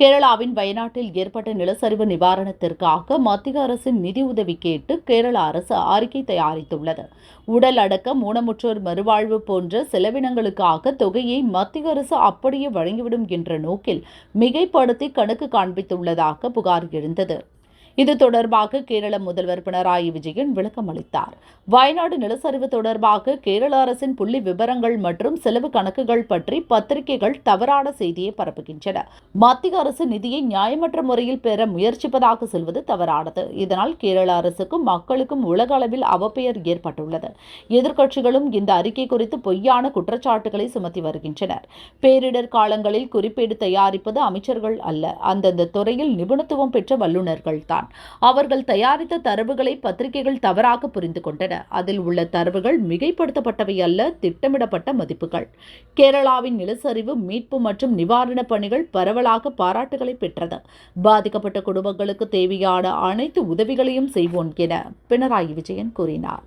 கேரளாவின் வயநாட்டில் ஏற்பட்ட நிலச்சரிவு நிவாரணத்திற்காக மத்திய அரசின் நிதி உதவி கேட்டு கேரள அரசு அறிக்கை தயாரித்துள்ளது. உடல் அடக்கம் ஊனமுற்றோர் மறுவாழ்வு போன்ற செலவினங்களுக்காக தொகையை மத்திய அரசு அப்படியே வழங்கிவிடும் என்ற நோக்கில் மிகைப்படுத்தி கணக்கு காண்பித்துள்ளதாக புகார் எழுந்தது. இது தொடர்பாக கேரள முதல்வர் பினராயி விஜயன் விளக்கம் அளித்தார். வயநாடு நிலச்சரிவு தொடர்பாக கேரள அரசின் புள்ளி விவரங்கள் மற்றும் செலவு கணக்குகள் பற்றி பத்திரிகைகள் தவறான செய்தியை பரப்புகின்றன. மத்திய அரசு நிதியை நியாயமற்ற முறையில் பெற முயற்சிப்பதாக செல்வது தவறானது. இதனால் கேரள அரசுக்கும் மக்களுக்கும் உலக அளவில் அவப்பெயர் ஏற்பட்டுள்ளது. எதிர்க்கட்சிகளும் இந்த அறிக்கை குறித்து பொய்யான குற்றச்சாட்டுகளை சுமத்தி வருகின்றனர். பேரிடர் காலங்களில் குறிப்பேடு தயாரிப்பது அமைச்சர்கள் அல்ல. அந்தந்த துறையில் நிபுணத்துவம் பெற்ற வல்லுநர்கள் தான் அவர்கள் தயாரித்த தரவுகளை பத்திரிகைகள் தவறாக புரிந்து கொண்டன. அதில் உள்ள தரவுகள் மிகைப்படுத்தப்பட்டவை அல்ல திட்டமிடப்பட்ட மதிப்புகள். கேரளாவின் நிலச்சரிவு மீட்பு மற்றும் நிவாரணப் பணிகள் பரவலாக பாராட்டுகளை பெற்றது. பாதிக்கப்பட்ட குடும்பங்களுக்கு தேவையான அனைத்து உதவிகளையும் செய்வோம் என பினராயி விஜயன் கூறினார்.